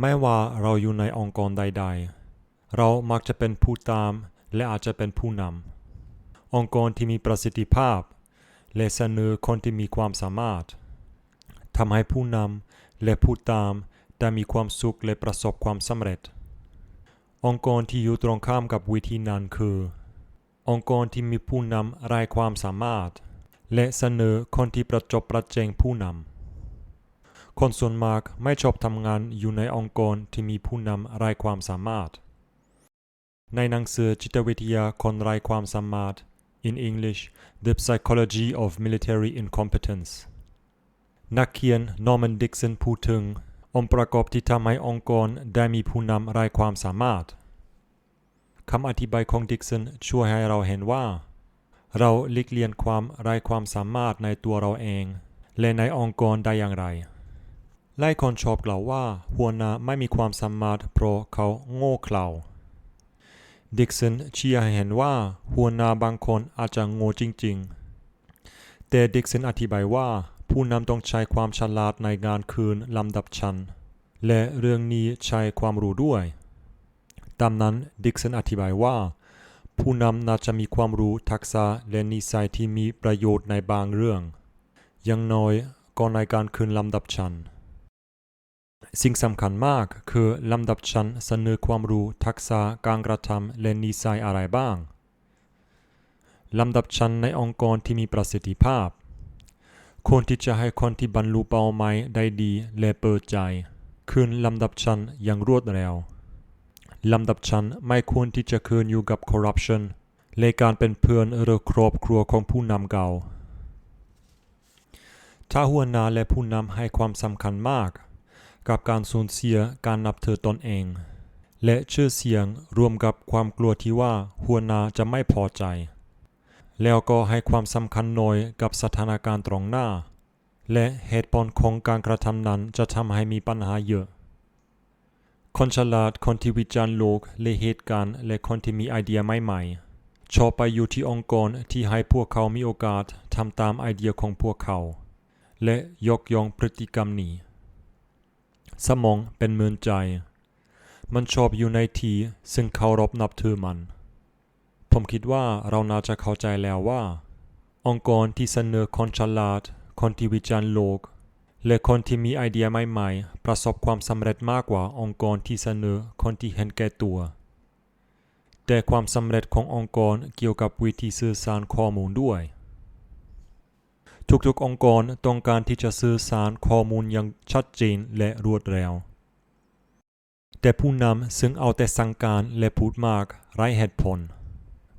ไม่ว่าเราอยู่ในองค์กรใด ๆ เรามักจะเป็นผู้ตามและอาจจะเป็นผู้นำ องค์กรที่มีประสิทธิภาพ และเสนอคนที่มีความสามารถทำให้ผู้นำและผู้ตามได้มีความสุขและประสบความสำเร็จ องค์กรที่อยู่ตรงข้ามกับวิธีนั้นคือ องค์กรที่มีผู้นำไร้ความสามารถ และเสนอคนที่ประจบประเจงผู้นำ คนส่วนมากไม่ชอบทำงานอยู่ในองค์กรที่มีผู้นำไร้ความสามารถ ในหนังสือจิตวิทยาคนไร้ความสามารถ in English The Psychology of Military Incompetence นักเขียนนอร์แมนดิกสันพูดถึงองค์ประกอบที่ทำให้องค์กรได้มีผู้นำไร้ความสามารถคำอธิบายของดิกสันช่วยให้เราเห็นว่า เราลีกเลียงความไร้ความสามารถในตัวเราเอง และในองค์กรได้อย่างไร หลายคนชอบกล่าวว่าหัวหน้าไม่มีความสามารถเพราะเขาโง่เขลาดิกสันเชี้ให้เห็นว่าหัวหน้าบางคนอาจจะโง่จริง ๆ แต่ดิกสันอธิบายว่า ผู้นำต้องใช้ความฉลาดในงานคืนลำดับชั้น และเรื่องนี้ใช้ความรู้ด้วย ตามนั้นดิกสันอธิบายว่า ผู้นำน่าจะมีความรู้ทักษะและนิสัยที่มีประโยชน์ในบางเรื่องย่างน้อยก็ในการคืนลำดับชั้น สิ่งสำคัญมากคือลำดับชั้นเสนอความรู้ทักษะการกระทำและนิสัยอะไรบ้างลำดับชั้นในองค์กรที่มีประสิทธิภาพควรที่จะให้คนที่บรรลุเป้าหมายได้ดีและเปิดใจ คืนลำดับชั้นอย่างรวดเร็วลำดับชั้นไม่ควรที่จะคืนอยู่กับคอร์รัปชันและการเป็นเพื่อนหรือครอบครัวของผู้นำเก่าถ้าหัวหน้าและผู้นำให้ความสำคัญมาก กับการสูญเสียการนับถือตนเอง และชื่อเสียงรวมกับความกลัวที่ว่าหัวหน้าจะไม่พอใจ แล้วก็ให้ความสำคัญน้อยกับสถานการณ์ตรงหน้า และเหตุผลของการกระทำนั้นจะทำให้มีปัญหาเยอะ คนฉลาดคนที่วิจารณ์โลกและเหตุการณ์และคนที่มีไอเดียใหม่ๆชอบไปอยู่ที่องค์กรที่ให้พวกเขามีโอกาสทำตามไอเดียของพวกเขา และยกย่องพฤติกรรมนี้ สมองเป็นเหมือนใจ มันชอบอยู่ในที่ซึ่งเคารพนับถือมัน ผมคิดว่าเราน่าจะเข้าใจแล้วว่า องค์กรที่เสนอคนฉลาด คนที่วิจารณ์โลก และคนที่มีไอเดียใหม่ๆ ประสบความสำเร็จมากกว่าองค์กรที่เสนอคนที่เห็นแก่ตัวแต่ความสำเร็จขององค์กรเกี่ยวกับวิธีสื่อสารข้อมูลด้วย ทุกๆ องค์กรต้องการที่จะสื่อสารข้อมูลอย่างชัดเจนและรวดเร็ว แต่ผู้นำซึ่งเอาแต่สั่งการและพูดมากไร้เหตุผล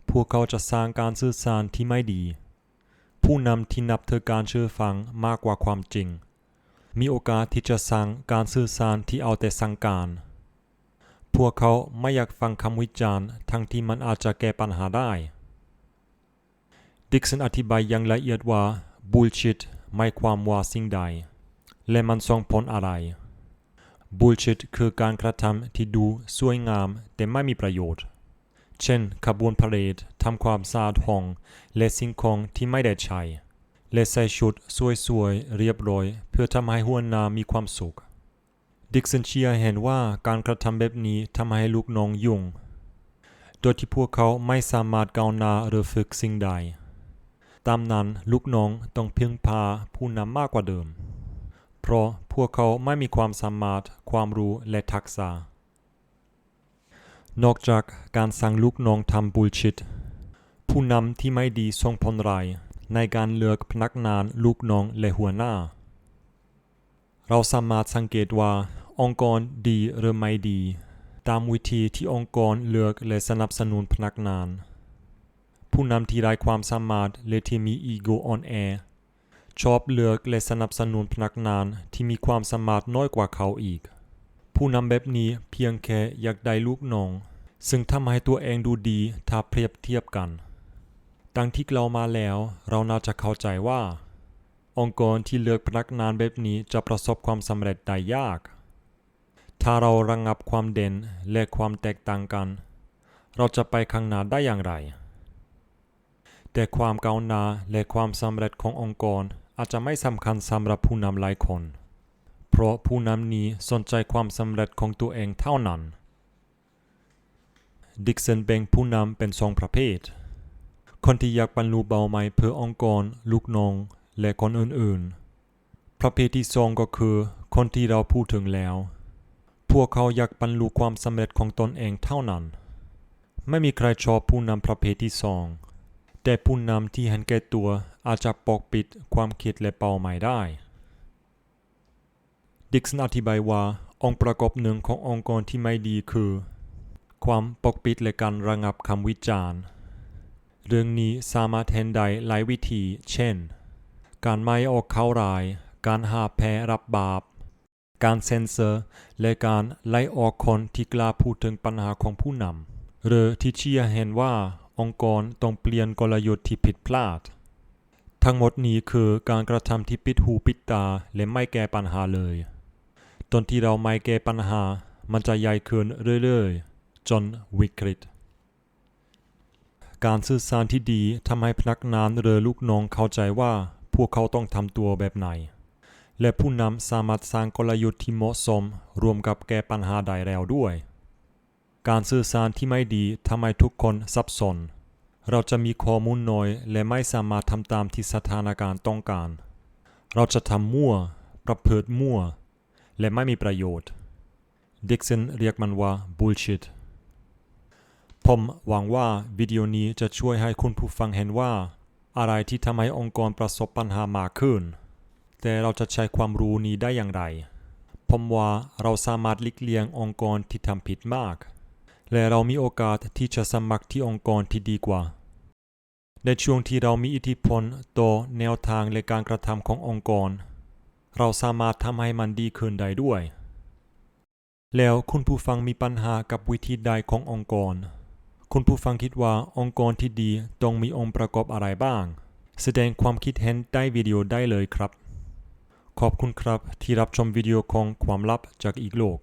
พวกเขาจะสร้างการสื่อสารที่ไม่ดี ผู้นำที่นับถือการเชื่อฟังมากกว่าความจริง มีโอกาสที่จะสร้างการสื่อสารที่เอาแต่สั่งการ พวกเขาไม่อยากฟังคำวิจารณ์ทั้งที่มันอาจจะแก้ปัญหาได้ ดิกสันอธิบายอย่างละเอียดว่า bullshit ไม่ความว่าสิ่งใด และมันส่งผลอะไร bullshit คือการกระทำที่ดูสวยงามแต่ไม่มีประโยชน์ เช่น ขบวนพาเหรดทำความสะอาดห้อง และสิ่งของที่ไม่ได้ใช้ และใส่ชุดสวยๆ เรียบร้อย เพื่อทำให้หัวหน้ามีความสุข ดิกสันเชียเห็นว่าการกระทำแบบนี้ทำให้ลูกน้องยุ่ง โดยที่พวกเขาไม่สามารถก้าวหน้าหรือฝึกสิ่งใด ตามนั้นลูกน้องต้องพึ่งพาผู้นำมากกว่าเดิม เพราะพวกเขาไม่มีความสามารถ ความรู้และทักษะ นอกจากการสั่งลูกน้องทำบูลชิต ผู้นำที่ไม่ดีส่งผลร้ายในการเลือกพนักงานลูกน้องและหัวหน้า เราสามารถสังเกตว่า องค์กรดีหรือไม่ดี ตามวิธีที่องค์กรเลือกและสนับสนุนพนักงาน ผู้นำที่ไร้ความสามารถและที่มีอีโกอ่อนแอ ชอบเลือกและสนับสนุนพนักงานที่มีความสามารถน้อยกว่าเขาอีก ผู้นำแบบนี้เพียงแค่อยากได้ลูกน้อง ซึ่งทำให้ตัวเองดูดีถ้าเปรียบเทียบกัน ดังที่เรามาแล้ว เราน่าจะเข้าใจว่า องค์กรที่เลือกพนักงานแบบนี้จะประสบความสำเร็จได้ยาก ถ้าเราระงงับความเด่นและความแตกต่างกัน เราจะไปข้างหน้าได้อย่างไร แต่ความก้าวหน้าและความสำเร็จขององค์กรอาจจะไม่สำคัญสำหรับผู้นำหลายคน เพราะผู้นำนี้สนใจความสำเร็จของตัวเองเท่านั้น ดิกสันแบ่งผู้นำเป็นสองประเภท คนที่อยากบรรลุเป้าหมายเพื่อองค์กร ลูกน้อง และคนอื่นๆ ประเภทที่สองก็คือ คนที่เราพูดถึงแล้ว พวกเขาอยากบรรลุความสำเร็จของตนเองเท่านั้น ไม่มีใครชอบผู้นำประเภทที่สอง แต่ผู้นำที่เห็นแก่ตัวอาจจะปกปิดความคิดและเป้าหมายได้ ดิกสันอธิบายว่า องค์ประกอบหนึ่งขององค์กรที่ไม่ดีคือ ความปกปิดและการระงับคำวิจารณ์ เรื่องนี้สามารถเห็นได้หลายวิธี เช่น การไม่ออกข่าวร้าย การหาแพ้รับบาป การเซ็นเซอร์ และการไล่ออกคนที่กล้าพูดถึงปัญหาของผู้นำหรือที่เชื่อเห็นว่า องค์กรต้องเปลี่ยนกลยุทธ์ที่ผิดพลาด ทั้งหมดนี้คือการกระทำที่ปิดหูปิดตาและไม่แก้ปัญหาเลยจนที่เราไม่แก้ปัญหา มันจะใหญ่ขึ้นเรื่อยๆ จนวิกฤต การสื่อสารที่ดีทำให้พนักงานหรือลูกน้องเข้าใจว่าพวกเขาต้องทำตัวแบบไหน และผู้นำสามารถสร้างกลยุทธ์ที่เหมาะสมรวมกับแก้ปัญหาได้แล้วด้วย การสื่อสารที่ไม่ดีทำให้ทุกคนสับสน เราจะมีข้อมูลน้อยและไม่สามารถทำตามที่สถานการณ์ต้องการ เราจะทำมั่ว ประพฤติมั่ว และไม่มีประโยชน์ ดิกสันเรียกมันว่า bullshit ผมหวังว่าวิดีโอนี้จะช่วยให้คุณผู้ฟังเห็นว่า อะไรที่ทำให้องค์กรประสบปัญหามากขึ้น แต่เราจะใช้ความรู้นี้ได้อย่างไร ผมว่าเราสามารถลีกเลี่ยงองค์กรที่ทำผิดมาก และเรามีโอกาสที่จะสมัครที่องค์กรที่ดีกว่า ในช่วงที่เรามีอิทธิพลต่อแนวทางและการกระทำขององค์กร เราสามารถทำให้มันดีขึ้นได้ด้วย แล้วคุณผู้ฟังมีปัญหากับวิธีใดขององค์กร คุณผู้ฟังคิดว่าองค์กรที่ดีต้องมีองค์ประกอบอะไรบ้าง แสดงความคิดเห็นใต้วิดีโอได้เลยครับ ขอบคุณครับที่รับชมวิดีโอของความลับจากอีกโลก